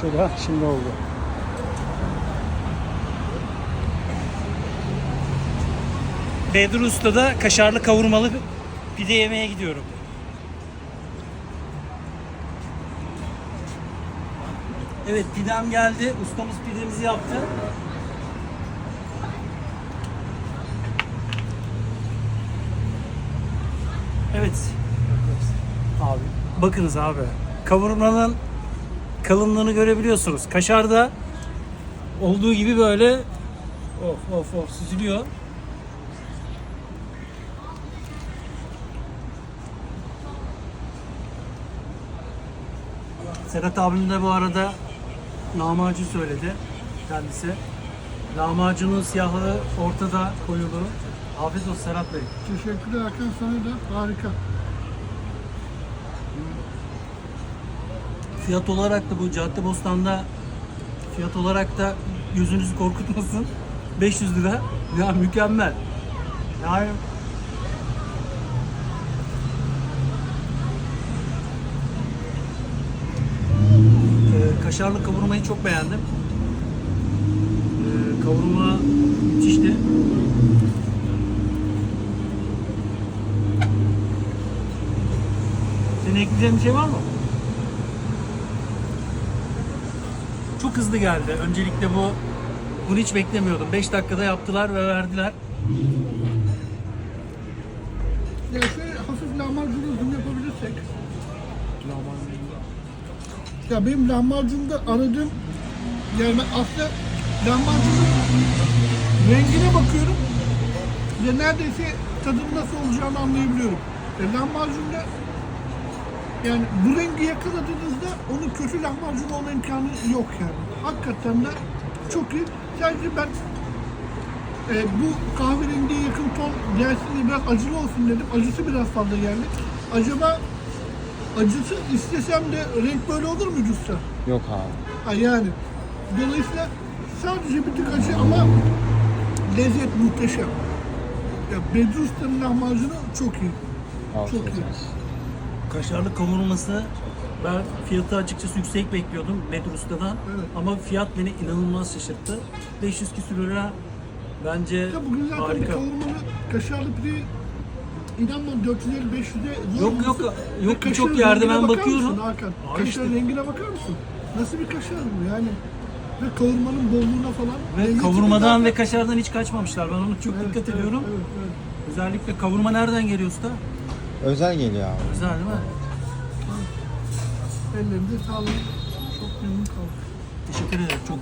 Şurada şimdi oldu. Bedir Usta'da kaşarlı kavurmalı pide yemeye gidiyorum. Evet pidem geldi. Ustamız pidemizi yaptı. Evet. Abi bakınız abi. Kavurmanın kalınlığını görebiliyorsunuz. Kaşarda olduğu gibi böyle of of of süzülüyor. Serhat abim de bu arada lahmacun söyledi kendisi. Lahmacunun siyahlığı ortada koyulu. Afiyet olsun Serhat Bey. Teşekkürler Hakan sana da harika. Fiyat olarak da bu Caddebostan'da fiyat olarak da gözünüzü korkutmasın. 500 lira. Ya mükemmel. Yani Ee, kaşarlı kavurmayı çok beğendim. Ee, kavurma müthişti. Senin ekleyeceğin bir şey var mı? Çok hızlı geldi. Öncelikle bu bunu hiç beklemiyordum. 5 dakikada yaptılar ve verdiler. Ya şöyle hafif lahmacun uzun yapabilirsek. Ya benim lahmacunda aradığım yani ben aslında lahmacunun rengine bakıyorum ve neredeyse tadının nasıl olacağını anlayabiliyorum. E, lahmacunda yani bu rengi yakaladığınızda onun kötü lahmacun olma imkanı yok yani. Hakikaten de çok iyi. Sadece ben e, bu kahverengiye yakın ton gelsin diye biraz acılı olsun dedim. Acısı biraz fazla geldi. Acaba acısı istesem de renk böyle olur mu usta? Yok abi. Ha yani. Dolayısıyla sadece bir tık acı ama lezzet muhteşem. Ya Bedri Usta'nın lahmacunu çok iyi. Afiyet Çok iyi. Kaşarlı kavurması ben fiyatı açıkçası yüksek bekliyordum Bedir Usta'dan. Evet. Ama fiyat beni inanılmaz şaşırttı. 500 küsür lira bence Ya bugün zaten bir harika. kavurmalı kaşarlı pideyi inanma 450-500'e zor Yok, yok, yok, kaşarın birçok yerde ben bakıyorum. mısın Hakan? Kaşarın işte. rengine bakar mısın? Nasıl bir kaşar bu yani? Ve kavurmanın bolluğuna falan. Ve kavurmadan zaten- ve kaşardan hiç kaçmamışlar. Ben ona çok Evet, dikkat evet, ediyorum. Evet, evet. Özellikle kavurma nereden geliyor usta? Özel geliyor abi. Güzel değil mi? Ellerinde sağlık. Çok memnun kaldım. Teşekkür ederim. Çok